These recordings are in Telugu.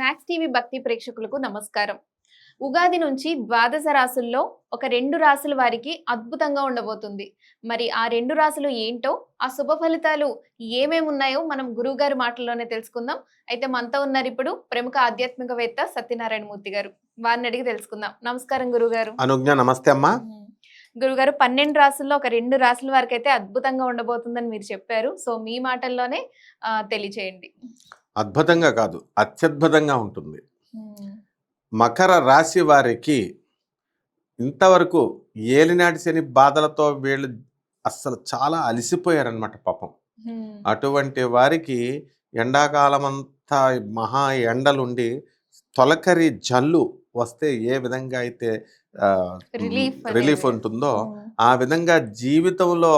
మ్యాక్స్ టీవీ భక్తి ప్రేక్షకులకు నమస్కారం. ఉగాది నుంచి ద్వాదశ రాసుల్లో ఒక రెండు రాసుల వారికి అద్భుతంగా ఉండబోతుంది. మరి ఆ రెండు రాసులు ఏంటో ఆ శుభ ఫలితాలు ఏమేమి ఉన్నాయో మనం గురువుగారి మాటల్లోనే తెలుసుకుందాం. అయితే మనతో ఉన్నారు ఇప్పుడు ప్రముఖ ఆధ్యాత్మికవేత్త సత్యనారాయణ మూర్తి గారు. వారిని అడిగి తెలుసుకుందాం. నమస్కారం గురుగారు అనుజ్ఞ నమస్తే అమ్మా. గురుగారు పన్నెండు రాసుల్లో ఒక రెండు రాసుల వారికి అయితే అద్భుతంగా ఉండబోతుందని మీరు చెప్పారు. సో మీ మాటల్లోనే తెలియచేయండి. అద్భుతంగా కాదు అత్యద్భుతంగా ఉంటుంది. మకర రాశి వారికి ఇంతవరకు ఏలినాటి శని బాధలతో వీళ్ళు అస్సలు చాలా అలసిపోయారనమాట పాపం. అటువంటి వారికి ఎండాకాలం అంతా మహా ఎండలుండి తొలకరి జల్లు వస్తే ఏ విధంగా అయితే. రిలీఫ్ ఉంటుందో ఆ విధంగా జీవితంలో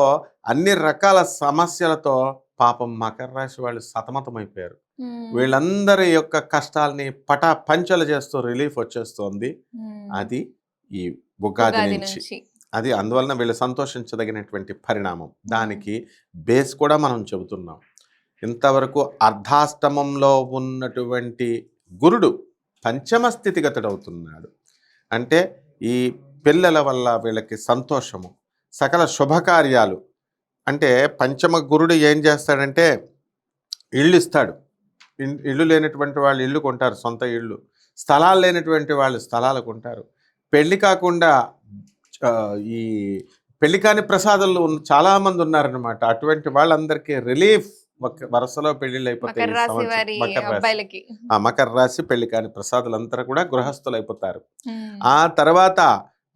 అన్ని రకాల సమస్యలతో పాపం మకర రాశి వాళ్ళు సతమతమైపోయారు. వీళ్ళందరి యొక్క కష్టాల్ని పటా పంచలు చేస్తూ రిలీఫ్ వచ్చేస్తోంది. అది ఈ ఉగాది నుంచి. అది అందువలన వీళ్ళు సంతోషించదగినటువంటి పరిణామం. దానికి బేస్ కూడా మనం చెబుతున్నాం. ఇంతవరకు అర్ధాష్టమంలో ఉన్నటువంటి గురుడు పంచమ స్థితిగతుడు అవుతున్నాడు అంటే ఈ పిల్లల వల్ల వీళ్ళకి సంతోషము సకల శుభకార్యాలు. అంటే పంచమ గురుడు ఏం చేస్తాడంటే ఇళ్ళు ఇస్తాడు. ఇల్లు లేనటువంటి వాళ్ళు ఇల్లు కొంటారు సొంత ఇళ్ళు స్థలాలు లేనటువంటి వాళ్ళు స్థలాలు కొంటారు. పెళ్ళి కాకుండా ఈ పెళ్ళి కాని ప్రసాదాలు ఉన్న- చాలా మంది ఉన్నారనమాట అటువంటి వాళ్ళందరికీ రిలీఫ్ వరుసలో పెళ్ళిళ్ళు అయిపోతాయి మకర రాశి పెళ్ళి కాని ప్రసాదులంతా కూడా గృహస్థులు అయిపోతారు. ఆ తర్వాత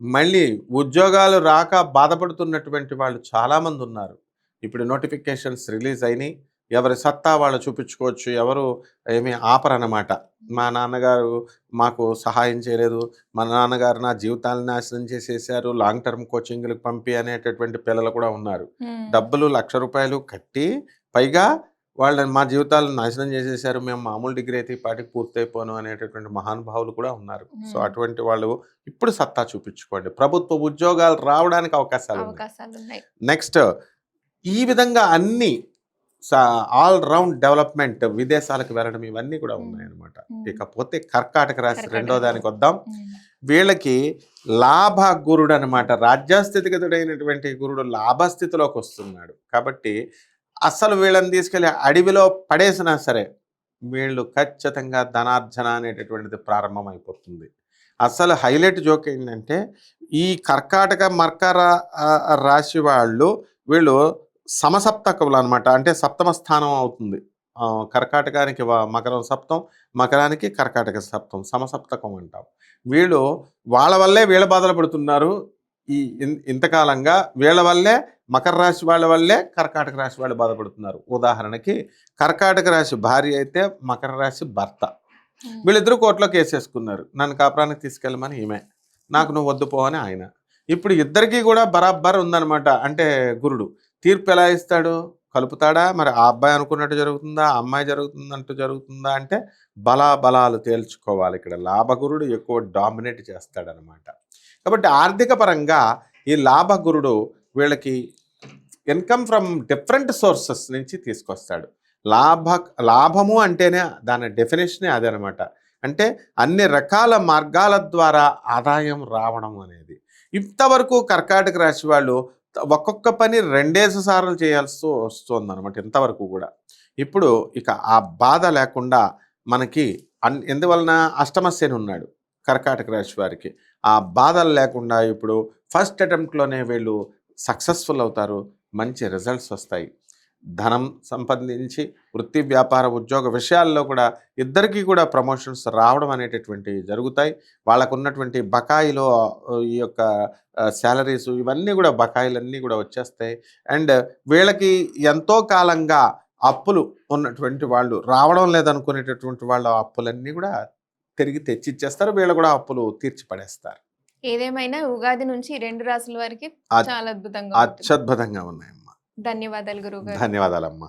మళ్ళీ ఉద్యోగాలు రాక బాధపడుతున్నటువంటి వాళ్ళు చాలా మంది ఉన్నారు. ఇప్పుడు నోటిఫికేషన్స్ రిలీజ్ అయినాయి. ఎవరి సత్తా వాళ్ళు చూపించుకోవచ్చు ఎవరు ఏమీ ఆపరన్నమాట. మా నాన్నగారు మాకు సహాయం చేయలేదు. మా నాన్నగారు నా జీవితాలను నాశనం చేసేసారు. లాంగ్ టర్మ్ కోచింగ్లకు పంపి అనేటటువంటి పిల్లలు కూడా ఉన్నారు. డబ్బులు లక్ష రూపాయలు కట్టి పైగా వాళ్ళని మా జీవితాలను నాశనం చేసేసారు. మేము మామూలు డిగ్రీ అయితే పాటికి పూర్తయిపోను అనేటటువంటి మహానుభావులు కూడా ఉన్నారు. సో. అటువంటి వాళ్ళు ఇప్పుడు సత్తా చూపించుకోండి. ప్రభుత్వ ఉద్యోగాలు రావడానికి అవకాశాలు ఉన్నాయి. నెక్స్ట్ ఈ విధంగా అన్ని ఆల్ రౌండ్ డెవలప్మెంట్ విదేశాలకు వెళ్ళడం ఇవన్నీ కూడా ఉన్నాయన్నమాట. ఇకపోతే కర్కాటక రాశి రెండో. దానికి వద్దాం. వీళ్ళకి లాభ గురుడు అనమాట రాజ్యాస్థితిగతుడైనటువంటి గురుడు లాభస్థితిలోకి వస్తున్నాడు కాబట్టి అసలు వీళ్ళని తీసుకెళ్ళి అడవిలో పడేసినా సరే వీళ్ళు ఖచ్చితంగా ధనార్జన అనేటటువంటిది ప్రారంభమైపోతుంది అసలు హైలైట్ జోక్ ఏంటంటే ఈ కర్కాటక మకర ఆ, రాశి వాళ్ళు వీళ్ళు సమసప్తకములు అనమాట అంటే సప్తమ స్థానం అవుతుంది కర్కాటకానికి మకరం సప్తం మకరానికి కర్కాటక సప్తం సమసప్తకం అంటాం. వీళ్ళు వాళ్ళ వల్లే వీళ్ళ బాధలు పడుతున్నారు. ఈ ఇన్- ఇంతకాలంగా వీళ్ళ వల్లే మకర రాశి వాళ్ళ వల్లే కర్కాటక రాశి వాళ్ళు బాధపడుతున్నారు. ఉదాహరణకి కర్కాటక రాశి భార్య అయితే మకర రాశి భర్త. వీళ్ళిద్దరూ కోర్టులో కేసేసుకున్నారు నన్ను కాపురానికి తీసుకెళ్ళమని ఈమె. నాకు నువ్వు వద్దు పో అని ఆయన. ఇప్పుడు ఇద్దరికీ కూడా బరాబర్ ఉందన్నమాట అంటే గురుడు. తీర్పు ఎలా ఇస్తాడు? కలుపుతాడా? మరి ఆ అబ్బాయి అనుకున్నట్టు జరుగుతుందా? ఆ అమ్మాయి జరుగుతుందంటూ జరుగుతుందా? అంటే బలా బలాలు తేల్చుకోవాలి ఇక్కడ. లాభగురుడు ఎక్కువ డామినేట్ చేస్తాడనమాట. కాబట్టి ఆర్థిక పరంగా ఈ లాభగురుడు వీళ్ళకి ఇన్కమ్ ఫ్రమ్ డిఫరెంట్ సోర్సెస్ నుంచి తీసుకొస్తాడు. లాభ లాభము అంటేనే దాని డెఫినేషనే అదనమాట అంటే అన్ని రకాల మార్గాల ద్వారా ఆదాయం రావడం అనేది. ఇంతవరకు కర్కాటక రాశి వాళ్ళు ఒక్కొక్క పని రెండేసి సార్లు చేయాల్సి వస్తుంది అనమాట ఇంతవరకు కూడా. ఇప్పుడు ఇక ఆ బాధ లేకుండా మనకి అన్ ఎందువలన అష్టమశని ఉన్నాడు కర్కాటక రాశి వారికి. ఆ బాధలు లేకుండా ఇప్పుడు ఫస్ట్ అటెంప్ట్లోనే వీళ్ళు సక్సెస్ఫుల్ అవుతారు మంచి రిజల్ట్స్ వస్తాయి. ధనం సంపాదించి వృత్తి వ్యాపార ఉద్యోగ విషయాల్లో కూడా ఇద్దరికీ కూడా ప్రమోషన్స్ రావడం అనేటటువంటివి జరుగుతాయి. వాళ్ళకు ఉన్నటువంటి బకాయిలో ఈ యొక్క శాలరీస్ ఇవన్నీ కూడా బకాయిలన్నీ కూడా వచ్చేస్తాయి. అండ్ వీళ్ళకి ఎంతో కాలంగా అప్పులు ఉన్నటువంటి వాళ్ళు రావడం లేదనుకునేటటువంటి వాళ్ళ అప్పులన్నీ కూడా తిరిగి తెచ్చిచ్చేస్తారు. వీళ్ళు కూడా అప్పులు తీర్చి పడేస్తారు ఏదేమైనా ఉగాది నుంచి రెండు రాసుల వారికి చాలా అద్భుతంగా. అత్యద్భుతంగా ఉన్నాయమ్మా ధన్యవాదాలు గురువు ధన్యవాదాలమ్మా.